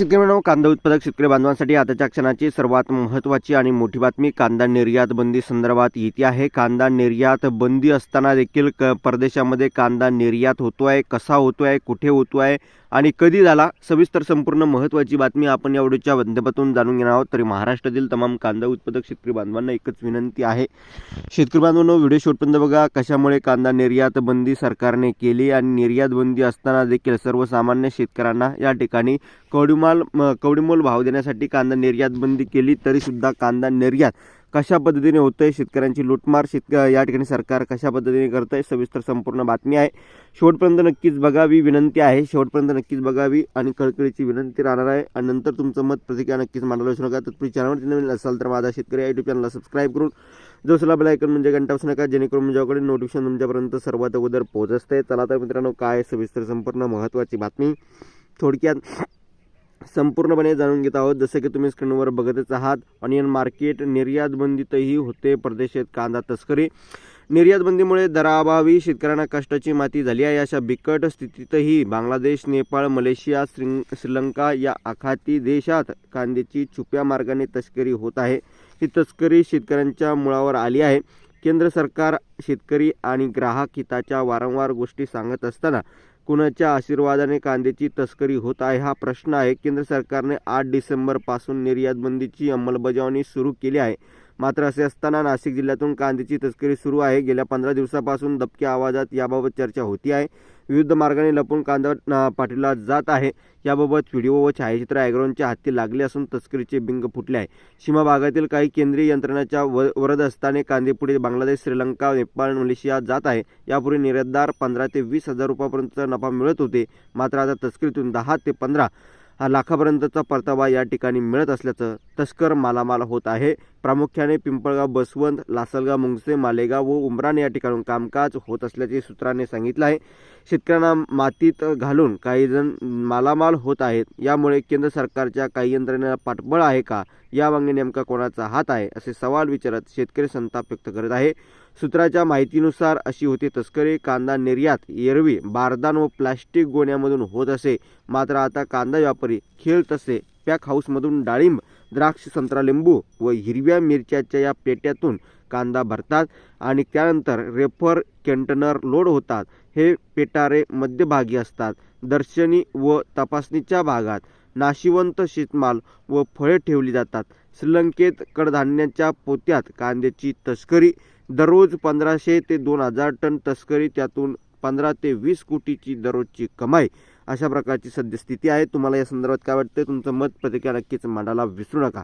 शेतकरी मित्रांनो, कांदा उत्पादक शेतकरी बांधवांसाठी आताच्या क्षणाची सर्वात महत्त्वाची आणि मोठी बातमी कांदा निर्यात बंदी संदर्भात येते आहे. कांदा निर्यात बंदी असताना देखील क परदेशामध्ये कांदा निर्यात होतो आहे कसा होतो आहे कुठे होतो आहे आणि कधी झाला सविस्तर संपूर्ण महत्त्वाची बातमी आपण या व्हिडिओच्या माध्यमातून जाणून घेणार आहोत. तरी महाराष्ट्रातील तमाम कांदा उत्पादक शेतकरी बांधवांना एकच विनंती आहे. शेतकरी बांधवांनो व्हिडिओ शेवटपर्यंत बघा कशामुळे कांदा निर्यात बंदी सरकारने केली आणि निर्यात बंदी असताना देखील सर्वसामान्य शेतकऱ्यांना या ठिकाणी कडुमा कवडीमाल कवडीमोल भाव देण्यासाठी कांदा निर्यात बंदी केली तरीसुद्धा कांदा निर्यात कशा पद्धतीने होतंय? शेतकऱ्यांची लूटमार शेतक या ठिकाणी सरकार कशा पद्धतीने करत आहे सविस्तर संपूर्ण बातमी आहे. शेवटपर्यंत नक्कीच बघावी विनंती आहे. शेवटपर्यंत नक्कीच बघावी आणि कळकळीची विनंती राहणार आहे. आणि नंतर तुमचं मत प्रतिक्रिया नक्कीच मांडायला विसरू नका. तत्पूर्वी चॅनलवरती नवीन असाल तर माझा शेतकरी यूट्यूब चॅनलला सबस्क्राईब करून जो सला बेलायकन म्हणजे घंटा असू नका. जेणेकरून माझ्याकडे नोटिफिकेशन तुमच्यापर्यंत सर्वात अगोदर पोहोचत असते. चला तर मित्रांनो काय सविस्तर संपूर्ण महत्त्वाची बातमी? थोडक्यात संपूर्णपणे जाणून घेत आहोत. जसं की तुम्ही स्क्रीनवर बघतच आहात ऑनियन मार्केट निर्यातबंदीतही होते परदेशात कांदा तस्करी. निर्यातबंदीमुळे दराअभावी शेतकऱ्यांना कष्टाची माती झाली आहे. अशा बिकट स्थितीतही बांगलादेश नेपाळ मलेशिया श्री श्रीलंका या आखाती देशात कांद्याची छुप्या मार्गाने तस्करी होत आहे. ही तस्करी शेतकऱ्यांच्या मुळावर आली आहे. केंद्र सरकार शेतकरी आणि ग्राहक हिताच्या वारंवार गोष्टी सांगत असताना कुणाच्या आशीर्वादाने कांद्याची तस्करी होत आहे हा प्रश्न आहे. केंद्र सरकारने आठ डिसेंबरपासून निर्यातबंदीची अंमलबजावणी सुरू केली आहे. मात्र असे असताना नाशिक जिल्ह्यातून कांद्याची तस्करी सुरू आहे. गेल्या पंधरा दिवसापासून दबक्या आवाजात याबाबत चर्चा होती आहे. विविध मार्गाने लपून कांदा पाठविला पाठवला जात आहे. याबाबत व्हिडिओ व छायाचित्र ॲग्रोनच्या हाती लागले असून तस्करीचे बिंग फुटले आहे. सीमा भागातील काही केंद्रीय यंत्रणाच्या व वरद असताना कांदे पुढे बांगलादेश श्रीलंका नेपाळ मलेशिया जात आहे. यापूर्वी निर्यातदार पंधरा ते वीस हजार रुपयापर्यंतचा नफा मिळत होते. मात्र आता तस्करीतून दहा ते पंधरा हा लाखापर्यंतचा परतावा या ठिकाणी मिळत असल्याचं तस्कर मालामाल होत आहे. प्रामुख्याने पिंपळगाव बसवंत लासलगाव मुंगसे मालेगाव व उमराण या ठिकाणून कामकाज होत असल्याचे सूत्रांनी सांगितलं आहे. शेतकऱ्यांना मातीत घालून काही जण मालामाल होत आहेत. यामुळे केंद्र सरकारच्या काही यंत्रणेला पाठबळ आहे का? या मागणी नेमका कोणाचा हात आहे? असे सवाल विचारत शेतकरी संताप व्यक्त करत आहे. सूत्राच्या माहितीनुसार अशी होती तस्करी. कांदा निर्यात एरवी बारदान व प्लास्टिक गोण्यामधून होत असे. मात्र आता कांदा व्यापारी खेळ तसे पॅक हाऊसमधून डाळिंब द्राक्ष संत्रा लिंबू व हिरव्या मिरच्याच्या या पेट्यातून कांदा भरतात आणि त्यानंतर रेफर कंटेनर लोड होतात. हे पेटारे मध्यभागी असतात. दर्शनी व तपासणीच्या भागात नाशिवंत शेतमाल व फळे ठेवली जातात. श्रीलंकेत कडधान्याच्या पोत्यात कांद्याची तस्करी. दररोज पंधराशे ते दोन हजार टन तस्करी त्यातून पंधरा ते वीस कोटीची दररोजची कमाई. अशा प्रकारची सद्यस्थिती आहे. तुम्हाला या संदर्भात काय वाटतं तुमचं मत प्रतिक्रिया नक्कीच मांडायला विसरू नका.